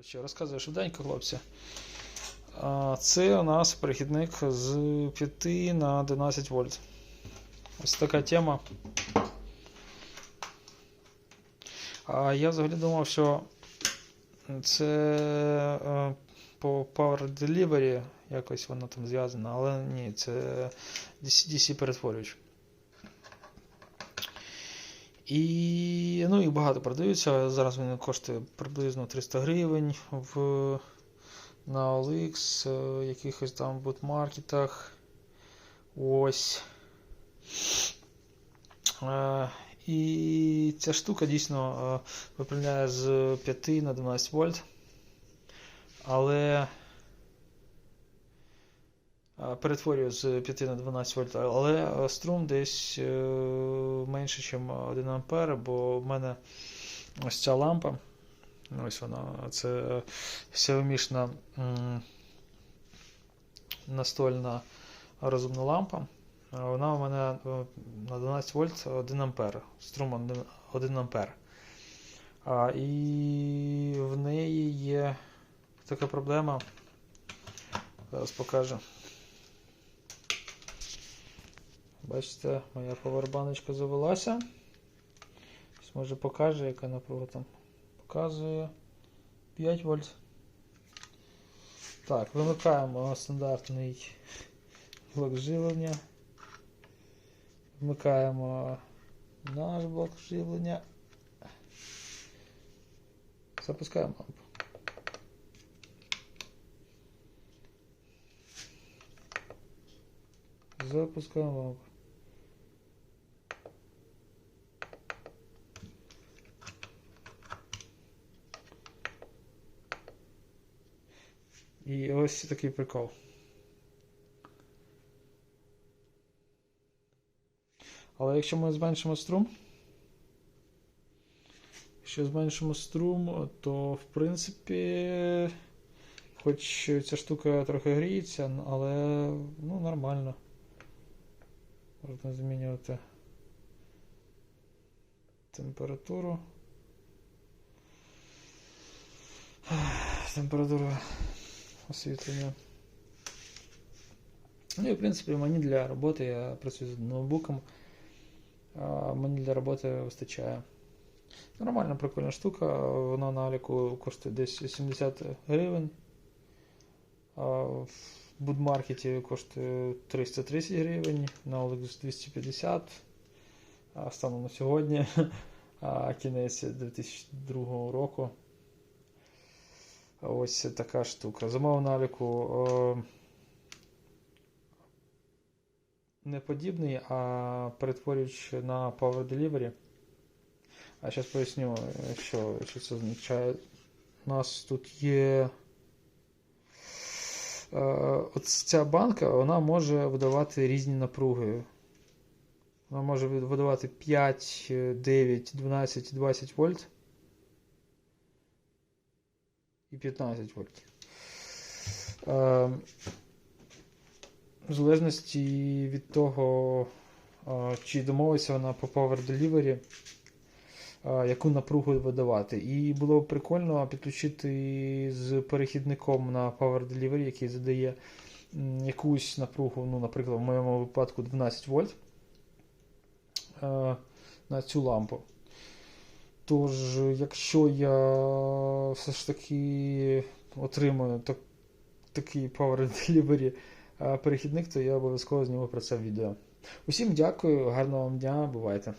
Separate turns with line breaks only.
Коротше, розказую швиденько, хлопці. Це у нас перехідник з 5 на 12 вольт. Ось така тема. А я взагалі думав, що це е, по Power Delivery якось воно там зв'язано, але ні, це DC перетворювач. І, ну, їх багато продаються. Зараз він коштує приблизно 300 гривень в, на OLX, е, якихось там бутмаркетах. Ось. Е, і ця штука дійсно е, виправляє з 5 на 12 вольт. Але е, перетворює з 5 на 12 вольт, але е, струм десь е, менше, ніж 1 ампер, бо в мене ось ця лампа. Ось вона, це сяомішна м, настольна розумна лампа. Вона у мене е, на 12 вольт 1 ампер, струм 1 1 ампер. А, і в неї є така проблема. Зараз покажу. Бачите, моя повербаночка завелася. Ось, Може покаже, яка напруга там показує 5 вольт. Так, вимикаємо стандартний блок живлення. Вмикаємо наш блок живлення. Запускаємо лампу. Запускаємо лампу. І ось такий прикол. Але якщо ми зменшимо струм, якщо зменшимо струм, то в принципі, хоч ця штука трохи гріється, але ну, нормально. Можна змінювати температуру. Температуру освітлення. Ну і в принципі мені для роботи, я працюю з ноутбуком, мені для роботи вистачає. Нормальна прикольна штука, вона на Аліку коштує десь 70 гривень. В будмаркеті коштує 330 гривень, на OLX 250 а станом на сьогодні, а кінець 2002 року. Ось така штука. Замов на Аліку е, не подібний, а перетворюючи на Power Delivery. А зараз поясню, що, що це означає. У нас тут є. Е, от ця банка вона може видавати різні напруги. Вона може видавати 5, 9, 12, 20 вольт і 15 вольт. Е, в залежності від того, е, чи домовиться вона по Power Delivery, е, яку напругу видавати. І було б прикольно підключити з перехідником на Power Delivery, який задає якусь напругу, ну, наприклад, в моєму випадку 12 вольт на цю лампу. Тож, якщо я все ж таки отримую так, такий Power Delivery е, перехідник, то я обов'язково зніму про це відео. Усім дякую, гарного вам дня, бувайте!